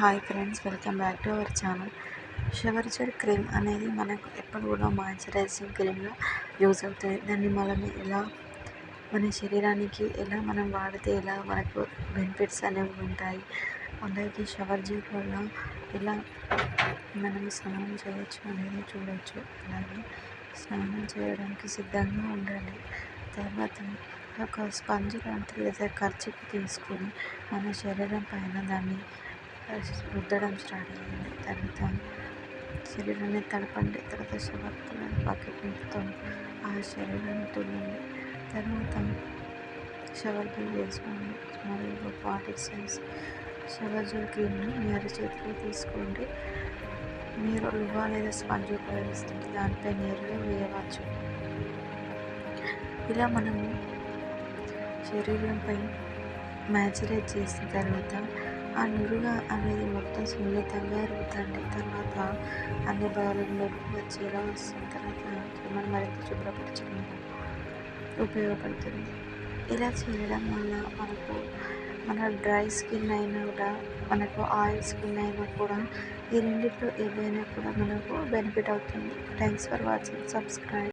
Hi friends welcome back to our channel shower gel cream అనేది మనకు ఎప్పుడు కూడా మాయిశ్చరైజింగ్ క్రీమ్గా యూజ్ అవుతుంది దాన్ని మనం ఎలా మన శరీరానికి ఎలా మనం వాడితే ఎలా మనకు బెనిఫిట్స్ అనేవి ఉంటాయి. అలాగే షవర్ జెల్ వల్ల ఎలా మనం స్నానం చేయొచ్చు అనేది చూడవచ్చు అలాగే స్నానం చేయడానికి సిద్ధంగా ఉండాలి. తర్వాత ఒక స్పంజ్ లాంటిది లేదా ఖర్చుకి తీసుకొని మన శరీరం పైన దాన్ని రుద్దడం స్టార్ట్ అయ్యింది తర్వాత శరీరాన్ని తడపండి. తర్వాత షవర్తో బకెట్ ఆ శరీరాన్ని తుడండి. తర్వాత షవర్ వేసుకోండి. మరియు పాటిక్ సైజ్ షవర్ క్రీమ్ని మీ అరచేతిలో తీసుకోండి. మీరు లువా లేదా స్పంజ్ ఉపయోగిస్తుంటే దానిపై నేరుగా వేయవచ్చు. ఇలా మనము శరీరంపై మ్యాచరేట్ చేసిన తర్వాత ఆ నురుగా అనేది మొత్తం సున్నితంగా రుద్దండి తర్వాత అన్ని భాగాలకు నురుగు వచ్చేలా వస్తుంది. తర్వాత మనం మరింత శుభ్రపరచడానికి ఉపయోగపడుతుంది. ఇలా చేయడం వల్ల మనకు మన డ్రై స్కిన్ అయినా కూడా మనకు ఆయిల్ స్కిన్ అయినా కూడా ఈ రెండిట్లో ఏదైనా కూడా మనకు బెనిఫిట్ అవుతుంది. Thanks for watching subscribe